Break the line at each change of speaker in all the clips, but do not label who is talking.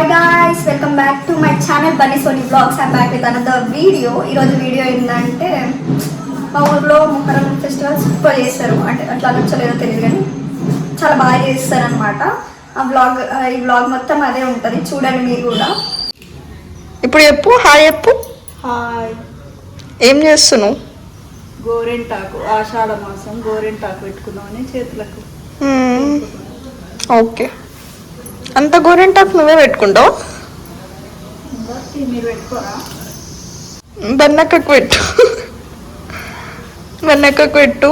Hi guys welcome back to my channel Bunny Soni vlogs I'm back with another video ఈరోజు video ఏంటంటే మా ఊర్లో Muharram festival super చేస్తారు. అంటే అట్లా నచ్చలేదో తెలియదు కానీ చాలా బాగా చేస్తారు అనమాట ఆ బ్లాగ్ ఈ బ్లాగ్ మొత్తం అదే ఉంటుంది. చూడండి మీరు కూడా.
ఇప్పుడు చెప్పు హాయ్ చెప్పు.
హాయ్.
ఏం చేస్తున్నావు?
గోరెంటాకు ఆషాఢ మాసం గోరెంటాకు పెట్టుకుందామని చేతులకు.
ఓకే. అంత గోరెంటాకు నువ్వే పెట్టుకుంటావు? బన్నక్కకు పెట్టు బన్నక్కకు పెట్టు.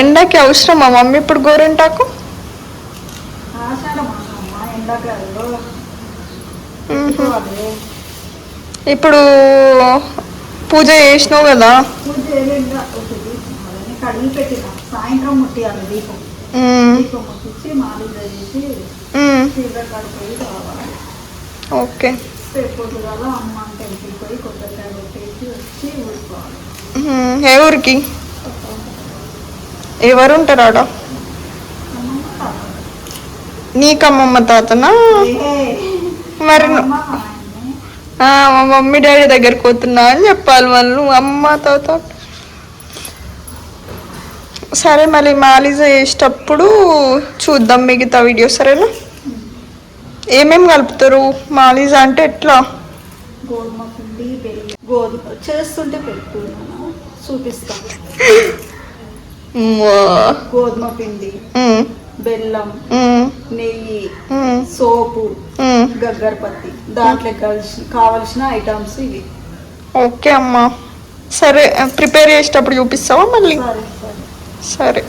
ఎండకి అవసరమా మమ్మీ ఇప్పుడు గోరెంటాకు? ఇప్పుడు పూజ చేసినావు కదా?
పూజ చేయలేదా ఒకటి అవన్నీ కడిగి పెట్టిన. సాయంత్రం ముట్టియాలి దీపం.
మ్మ్.
దీపం ముట్టించి మాలిక చేసి
మ్మ్.
చీర కడిపోయి రావాలి.
ఓకే.
రేపు పొద్దుగాల అమ్మ టెంపుల్ పోయి కొబ్బరికాయ కొట్టేసి వచ్చి ఊరుకోవాలి.
మ్మ్. ఏ ఊరికి? ఎవరు ఉంటారు ఆడ. నీకమ్మమ్మ తాతనా? మరి
మా
మమ్మీ డాడీ దగ్గరికి పోతున్నా అని చెప్పాలి వాళ్ళు. అమ్మ తాత. సరే మళ్ళీ మాలిజ చేసేటప్పుడు చూద్దాం మిగతా వీడియో సరేనా? ఏమేమి కలుపుతారు? మాలిజ అంటే ఎట్లా?
గోధుమ పిండి గోధుమ చేస్తుంటే
ఉమ్మా.
గోధుమ పిండి బెల్లం నెయ్యి సోపు. గగ్గరపత్తి దాంట్లో కలిసి కావలసిన ఐటమ్స్ ఇవి.
ఓకే అమ్మా. సరే ప్రిపేర్ చేసేటప్పుడు చూపిస్తావా మళ్ళీ?
సరే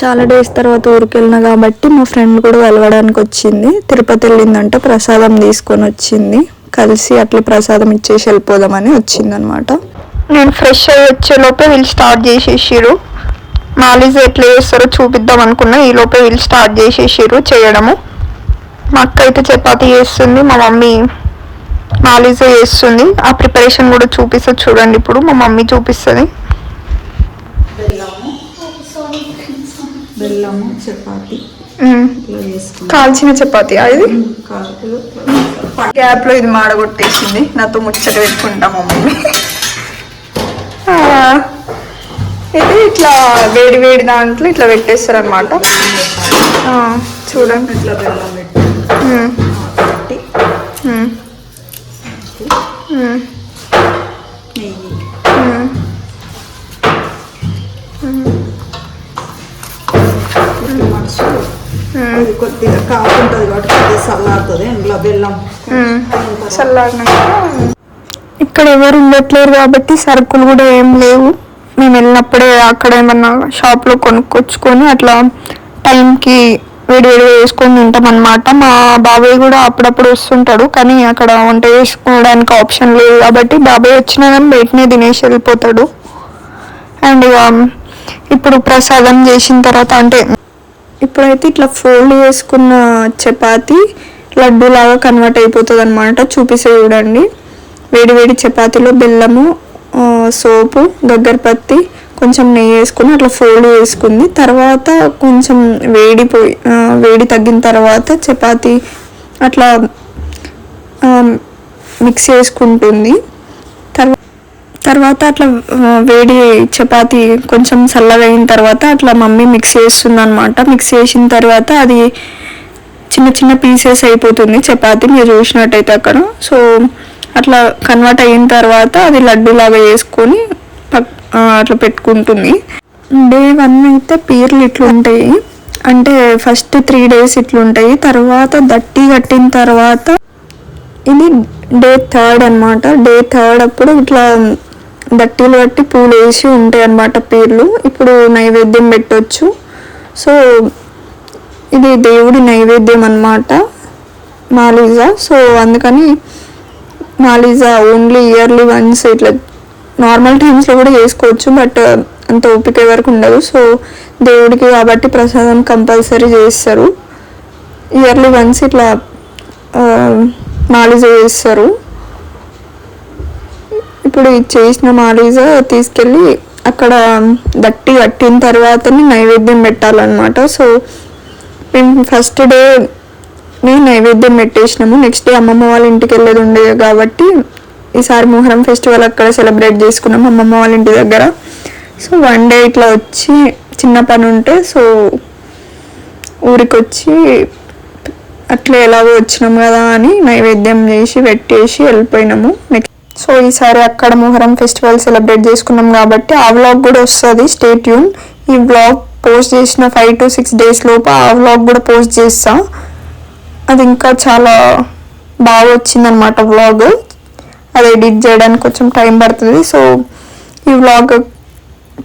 చాలా డేస్ తర్వాత ఊరికి వెళ్ళిన కాబట్టి మా ఫ్రెండ్ కూడా కలవడానికి వచ్చింది. తిరుపతి వెళ్ళిందంట ప్రసాదం తీసుకొని వచ్చింది. కలిసి అట్లా ప్రసాదం ఇచ్చేసి వెళ్ళిపోదామని వచ్చింది అనమాట
నేను ఫ్రెష్ అయ్యి వచ్చే లోపే వీళ్ళు స్టార్ట్ చేసేసిర్రు. మాలిజ్ ఎట్లా చేస్తారో చూపిద్దాం అనుకున్నా. ఈ లోపే వీళ్ళు స్టార్ట్ చేసేసిర్రు చేయడము. మా అక్క అయితే చపాతీ చేస్తుంది మా మమ్మీ మాలిజ్ చేస్తుంది. ఆ ప్రిపరేషన్ కూడా చూపిస్తా చూడండి ఇప్పుడు మా మమ్మీ చూపిస్తుంది.
బెల్లము. చపాతి.
కాల్చిన చపాతీ ఇది?
కాకులు
గ్యాప్లో ఇది మాడగొట్టేసింది. నాతో ముచ్చట పెట్టుకుంటా మమ్మీ. ఇది ఇట్లా వేడి వేడి దాంట్లో ఇట్లా పెట్టేస్తారు అనమాట చూడండి.
కొద్దిగా కాకుంటుంది కాబట్టి కొద్దిగా చల్లారుతుంది. ఇందులో బెల్లం.
చల్లారినాక ఇక్కడ ఎవరు ఉండట్లేరు కాబట్టి సరుకులు కూడా ఏం లేవు. మేము వెళ్ళినప్పుడే అక్కడ ఏమన్నా షాప్లో కొనుక్కొచ్చుకొని అట్లా టైంకి వేడి వేడి వేసుకొని తింటాం అనమాట మా బాబాయ్ కూడా అప్పుడప్పుడు వస్తుంటాడు కానీ అక్కడ వంట చేసుకోవడానికి ఆప్షన్ లేదు కాబట్టి బాబాయ్ వచ్చినా బయటనే తినేసి వెళ్ళిపోతాడు. అండ్ ఇక ఇప్పుడు ప్రసాదం చేసిన తర్వాత అంటే
ఇప్పుడైతే ఇట్లా ఫోల్డ్ చేసుకున్న చపాతి లడ్డు లాగా కన్వర్ట్ అయిపోతుంది అనమాట చూపిస్తే చూడండి. వేడి వేడి చపాతీలో బెల్లము సోపు దగ్గరపత్తి కొంచెం నెయ్యి వేసుకుని అట్లా ఫోల్డ్ వేసుకుంది తర్వాత కొంచెం వేడి పోయి వేడి తగ్గిన తర్వాత చపాతి అట్లా మిక్స్ చేసుకుంటుంది. తర్వా- తర్వాత అట్లా వేడి చపాతి కొంచెం చల్లగా అయిన తర్వాత అట్లా మమ్మీ మిక్స్ చేస్తుంది అనమాట మిక్స్ చేసిన తర్వాత అది చిన్న చిన్న పీసెస్ అయిపోతుంది. చపాతి మీరు చూసినట్టయితే అక్కడ. సో అట్లా కన్వర్ట్ అయిన తర్వాత అది లడ్డు లాగా వేసుకొని అట్లా పెట్టుకుంటుంది. డే వన్ అయితే పీర్లు ఇట్లుంటాయి. అంటే ఫస్ట్ త్రీ డేస్ ఇట్లుంటాయి. తర్వాత దట్టి కట్టిన తర్వాత ఇది డే థర్డ్ అన్నమాట. డే థర్డ్ అప్పుడు ఇట్లా దట్టీలు కట్టి పూలు వేసి ఉంటాయి అన్నమాట పీర్లు. ఇప్పుడు నైవేద్యం పెట్టొచ్చు. సో ఇది దేవుడి నైవేద్యం అన్నమాట మాలిజా సో అందుకని మాలిజా ఓన్లీ ఇయర్లీ వన్స్ ఇట్లా నార్మల్ టైమ్స్లో కూడా చేసుకోవచ్చు బట్ uh, అంత ఓపిక వరకు ఉండదు. సో దేవుడికి కాబట్టి ప్రసాదం కంపల్సరీ చేస్తారు. ఇయర్లీ వన్స్ ఇట్లా uh, ఆ, చేస్తారు. ఇప్పుడు ఇది చేసిన మాలిజ తీసుకెళ్ళి అక్కడ దట్టి కట్టిన తర్వాతనే నైవేద్యం పెట్టాలన్నమాట. సో మేము ఫస్ట్ డే మేము నైవేద్యం పెట్టేసినాము. నెక్స్ట్ డే అమ్మమ్మ వాళ్ళ ఇంటికి వెళ్ళేది ఉండేది కాబట్టి ఈసారి మొహరం ఫెస్టివల్ అక్కడ సెలబ్రేట్ చేసుకున్నాం అమ్మమ్మ వాళ్ళ ఇంటి దగ్గర. సో వన్ డే ఇట్లా వచ్చి చిన్న పని ఉంటే సో ఊరికి వచ్చి అట్లా ఎలాగో వచ్చినాం కదా అని నైవేద్యం చేసి పెట్టేసి వెళ్ళిపోయినాము. నెక్స్ట్ సో ఈసారి అక్కడ మొహరం ఫెస్టివల్ సెలబ్రేట్ చేసుకున్నాం కాబట్టి ఆ వ్లాగ్ కూడా వస్తుంది. స్టేట్యూన్ ఈ వ్లాగ్ పోస్ట్ చేసిన ఫైవ్ టు సిక్స్ డేస్ లోపు ఆ వ్లాగ్ కూడా పోస్ట్ చేస్తా. అది ఇంకా చాలా బాగా వచ్చిందనమాట వ్లాగ్ అది ఎడిట్ చేయడానికి కొంచెం టైం పడుతుంది. సో ఈ వ్లాగ్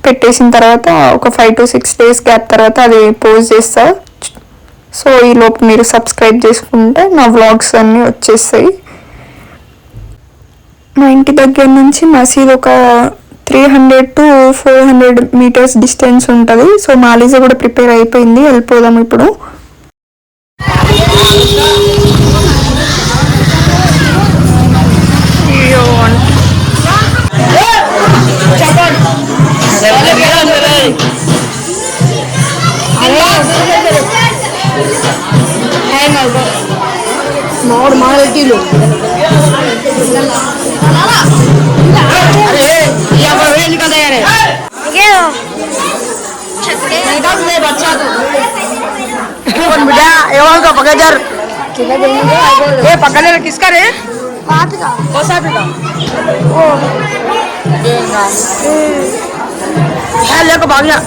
పెట్టేసిన తర్వాత ఒక five to six days gap తర్వాత అది పోస్ట్ చేస్తా. సో ఈ లోపు మీరు సబ్స్క్రైబ్ చేసుకుంటే నా వ్లాగ్స్ అన్నీ వచ్చేస్తాయి. మా ఇంటి దగ్గర నుంచి మసీద్ ఒక three hundred to four hundred metres distance ఉంటుంది. సో మాలీజా కూడా ప్రిపేర్ అయిపోయింది. వెళ్ళిపోదాం ఇప్పుడు.
మామిడి మామిడి जर ये पकड़ ले किसका रे? का। कौन सा का। ओ। हम्म। हाँ, है भागिया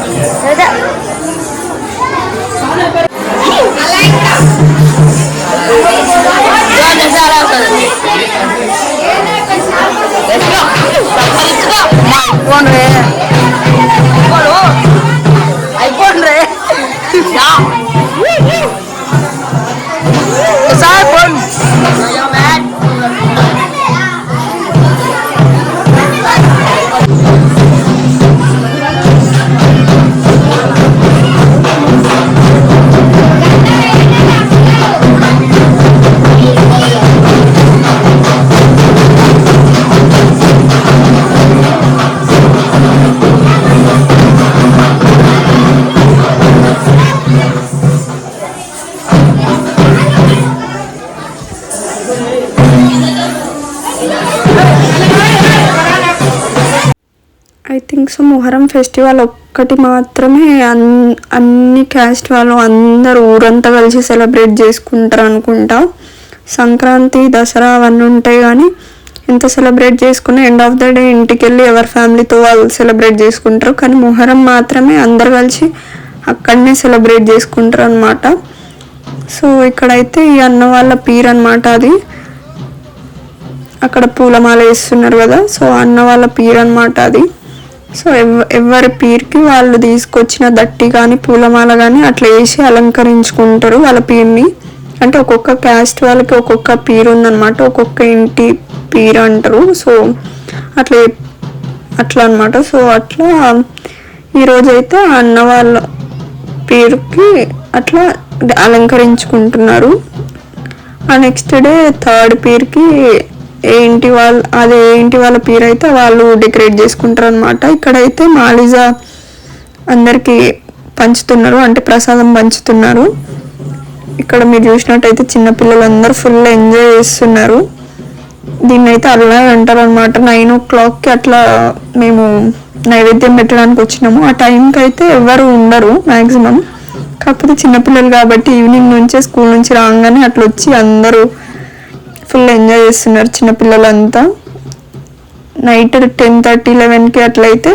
I think so Muharram festival ఒక్కటి మాత్రమే అన్ అన్ని క్యాస్ట్ వాళ్ళు అందరూ ఊరంతా కలిసి సెలబ్రేట్ చేసుకుంటారు అనుకుంటా. సంక్రాంతి దసరా అవన్నీ ఉంటాయి కానీ ఎంత సెలబ్రేట్ చేసుకున్న ఎండ్ ఆఫ్ ద డే ఇంటికి వెళ్ళి ఎవరి ఫ్యామిలీతో వాళ్ళు సెలబ్రేట్ చేసుకుంటారు. కానీ మొహరం మాత్రమే అందరు కలిసి అక్కడనే సెలబ్రేట్ చేసుకుంటారు అనమాట సో ఇక్కడైతే ఈ అన్న వాళ్ళ పీర్ అనమాట అది. అక్కడ పూలమాల వేస్తున్నారు కదా. సో అన్న వాళ్ళ పీర్ అనమాట అది. సో ఎవరి పీర్కి వాళ్ళు తీసుకొచ్చిన దట్టి కానీ పూలమాల కానీ అట్లా వేసి అలంకరించుకుంటారు వాళ్ళ పీర్ని. అంటే ఒక్కొక్క క్యాస్ట్ వాళ్ళకి ఒక్కొక్క పీర్ ఉందన్నమాట. ఒక్కొక్క ఇంటి పీర్ అంటారు. సో అట్లా అట్లా అనమాట సో అట్లా ఈరోజైతే అన్న వాళ్ళ పేరుకి అట్లా అలంకరించుకుంటున్నారు. ఆ నెక్స్ట్ డే థర్డ్ పేరుకి ఏ ఇంటి వాళ్ళ అదే ఏ ఇంటి వాళ్ళ పేరు అయితే వాళ్ళు డెకరేట్ చేసుకుంటారు అనమాట ఇక్కడైతే మాలిజా అందరికీ పంచుతున్నారు అంటే ప్రసాదం పంచుతున్నారు. ఇక్కడ మీరు చూసినట్టయితే చిన్నపిల్లలందరూ ఫుల్ ఎంజాయ్ చేస్తున్నారు. దీన్ని అయితే అలా అంటారు అనమాట నైన్ ఓ క్లాక్కి అట్లా మేము నైవేద్యం పెట్టడానికి వచ్చినాము. ఆ టైంకి అయితే ఎవరు ఉండరు మ్యాక్సిమం కాకపోతే చిన్నపిల్లలు కాబట్టి ఈవినింగ్ నుంచే స్కూల్ నుంచి రాగానే అట్లా వచ్చి అందరూ ఫుల్ ఎంజాయ్ చేస్తున్నారు చిన్నపిల్లలంతా. నైట్ టెన్ థర్టీ లెవెన్కి అట్లయితే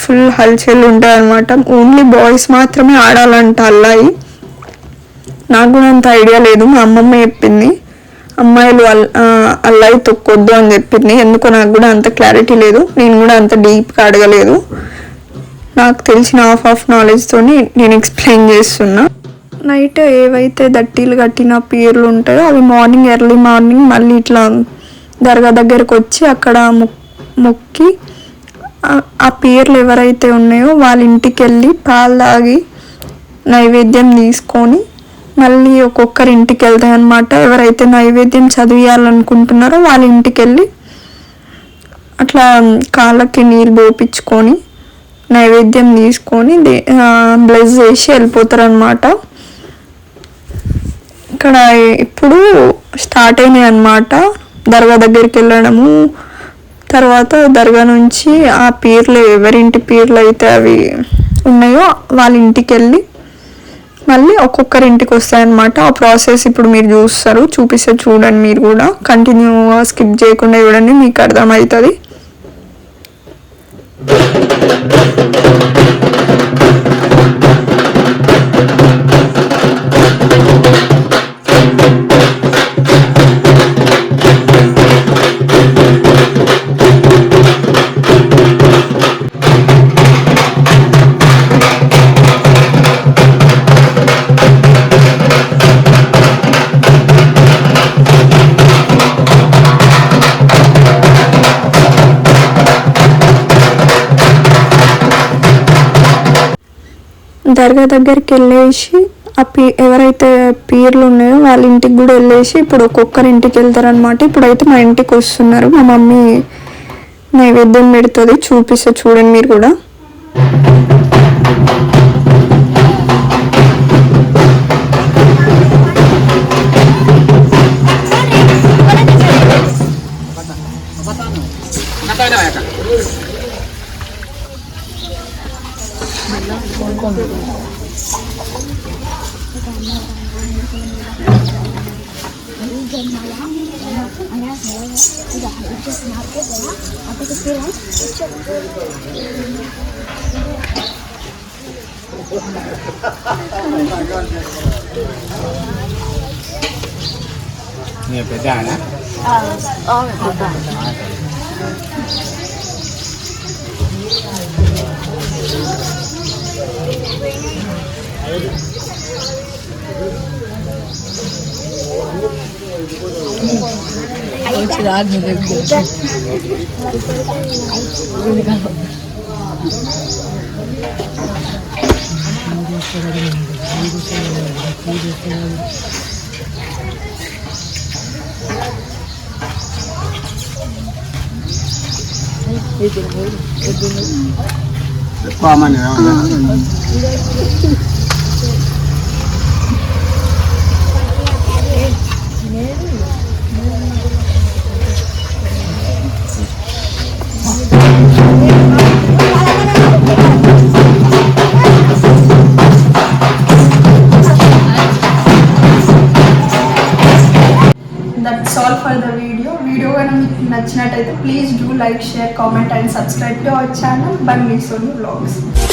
ఫుల్ హల్చల్ ఉంటుంది అనమాట ఓన్లీ బాయ్స్ మాత్రమే ఆడాలంట అల్లాయి. నాకు కూడా అంత ఐడియా లేదు మా అమ్మమ్మ చెప్పింది. అమ్మాయిలు అల్ అల్లాయి తొక్కొద్దు అని చెప్పింది. ఎందుకో నాకు కూడా అంత క్లారిటీ లేదు నేను కూడా అంత డీప్గా అడగలేదు. నాకు తెలిసిన హాఫ్ ఆఫ్ నాలెడ్జ్తోని నేను ఎక్స్ప్లెయిన్ చేస్తున్నా. నైట్ ఏవైతే దట్టీలు కట్టిన పీర్లు ఉంటాయో అవి మార్నింగ్ ఎర్లీ మార్నింగ్ మళ్ళీ ఇట్లా దర్గా దగ్గరకు వచ్చి అక్కడ మొక్- మొక్కి ఆ- పీర్లు ఎవరైతే ఉన్నాయో వాళ్ళ ఇంటికి వెళ్ళి పాలు తాగి నైవేద్యం తీసుకొని మళ్ళీ ఒక్కొక్కరి ఇంటికి వెళ్తాయి అనమాట ఎవరైతే నైవేద్యం చదివియాలనుకుంటున్నారో వాళ్ళ ఇంటికి వెళ్ళి అట్లా కాళ్ళకి నీళ్ళు పోపించుకొని నైవేద్యం తీసుకొని బ్లెస్ చేసి వెళ్ళిపోతారు అనమాట ఇక్కడ ఇప్పుడు స్టార్ట్ అయినాయి అన్నమాట. దర్గా దగ్గరికి వెళ్ళడము తర్వాత దర్గా నుంచి ఆ పీర్లు ఎవరింటి పీర్లు అయితే అవి ఉన్నాయో వాళ్ళ ఇంటికి వెళ్ళి మళ్ళీ ఒక్కొక్కరి ఇంటికి వస్తాయన్నమాట. ఆ ప్రాసెస్ ఇప్పుడు మీరు చూస్తారు చూపిస్తే చూడండి మీరు కూడా. కంటిన్యూగా స్కిప్ చేయకుండా చూడండి మీకు అర్థమవుతుంది. దర్గా దగ్గరికి వెళ్ళేసి ఆ పీ ఎవరైతే పీర్లు ఉన్నాయో వాళ్ళ ఇంటికి కూడా వెళ్ళేసి ఇప్పుడు ఒక్కొక్కరి ఇంటికి వెళ్తారనమాట ఇప్పుడైతే మా ఇంటికి వస్తున్నారు. మా మమ్మీ నైవేద్యం పెడుతుంది. చూపిస్తే చూడండి మీరు కూడా.
cuối cùng Nghe phải dài lắm.
Ờ, ôi, phải già. tirar meu Deus. Qual a maneira? Please do like, share, comment and subscribe to our channel Banmi Sonu Vlogs.